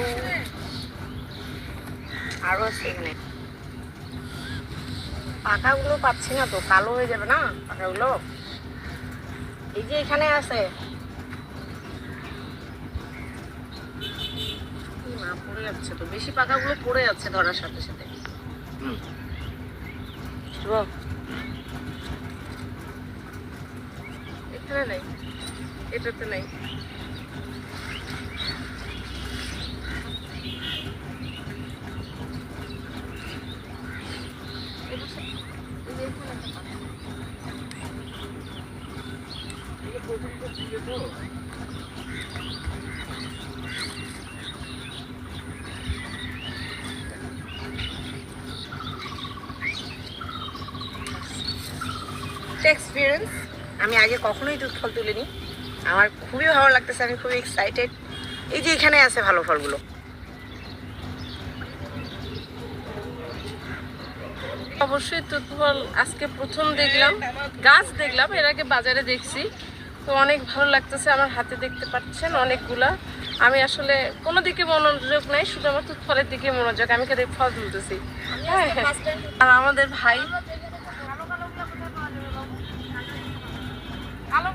দেখো আরও আছে এখানে। পাখাগুলো পাচ্ছি না তো, কালো হয়ে যাবে না পাখাগুলো? এই যে এখানে আছে। মা, পড়ে যাচ্ছে তো। বেশি পাখাগুলো পড়ে যাচ্ছে ধরার সাথে সাথে। এখানে নেই, এটাতে নেই। এক্সপিরিয়েন্স আমি আগে কখনোই দুধ ফল তুলিনি। আমার খুবই ভালো লাগতেছে, আমি খুবই এক্সাইটেড এই যে এখানে আছে ভালো ফলগুলো। অবশ্যই তুতফল আজকে প্রথম দেখলাম। গাছ দেখলাম, এর আগে বাজারে দেখছি। তো অনেক ভালো লাগতেছে আমার হাতে দেখতে পাচ্ছেন অনেকগুলা। আমি আসলে কোনো দিকে মনোযোগ নাই শুধুমাত্র ফলের দিকে মনোযোগ। আমি কেটে ফল তুলতেছি। হ্যাঁ, হ্যাঁ। আর আমাদের ভাই আমার